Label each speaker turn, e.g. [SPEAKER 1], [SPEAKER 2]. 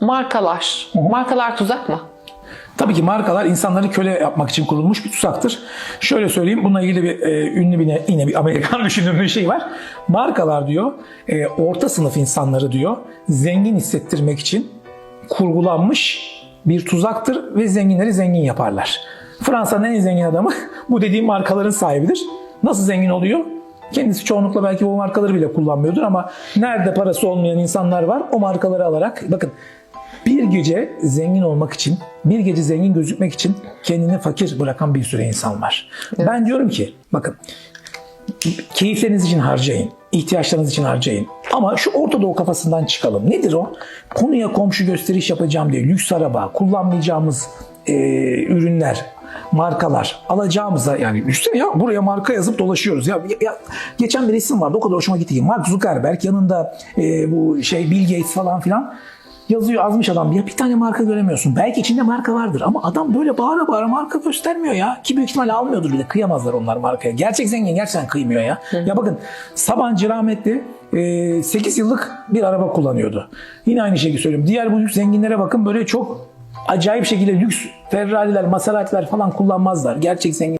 [SPEAKER 1] Markalar. Markalar tuzak mı?
[SPEAKER 2] Tabii ki markalar insanları köle yapmak için kurulmuş bir tuzaktır. Şöyle söyleyeyim, bununla ilgili bir e, ünlü bir yine bir Amerikan düşünürünün şeyi var. Markalar diyor, e, orta sınıf insanları diyor, zengin hissettirmek için kurgulanmış bir tuzaktır ve zenginleri zengin yaparlar. Fransa'nın en zengin adamı bu dediğim markaların sahibidir. Nasıl zengin oluyor? Kendisi çoğunlukla belki bu markaları bile kullanmıyordur ama nerede parası olmayan insanlar var o markaları alarak bakın bir gece zengin olmak için, bir gece zengin gözükmek için kendini fakir bırakan bir sürü insan var. Ben diyorum ki bakın keyifleriniz için harcayın, ihtiyaçlarınız için harcayın. Ama şu Orta Doğu kafasından çıkalım. Nedir o? Konuya komşu gösteriş yapacağım diye lüks araba, kullanmayacağımız e, ürünler, markalar alacağımıza yani üstüne ya buraya marka yazıp dolaşıyoruz. Ya, ya geçen bir resim vardı o kadar hoşuma gitti ki Mark Zuckerberg yanında e, bu şey Bill Gates falan filan yazıyor azmış adam ya bir tane marka göremiyorsun. Belki içinde marka vardır ama adam böyle bağıra bağıra marka göstermiyor ya. Ki büyük ihtimalle almıyordur bile. Kıyamazlar onlar markaya. Gerçek zengin gerçekten kıymıyor ya. Ya bakın Sabancı rahmetli 8 yıllık bir araba kullanıyordu. Yine aynı şeyi söylüyorum. Diğer bu lüks zenginlere bakın böyle çok acayip şekilde lüks Ferrari'ler, Maserati'ler falan kullanmazlar. Gerçek zengin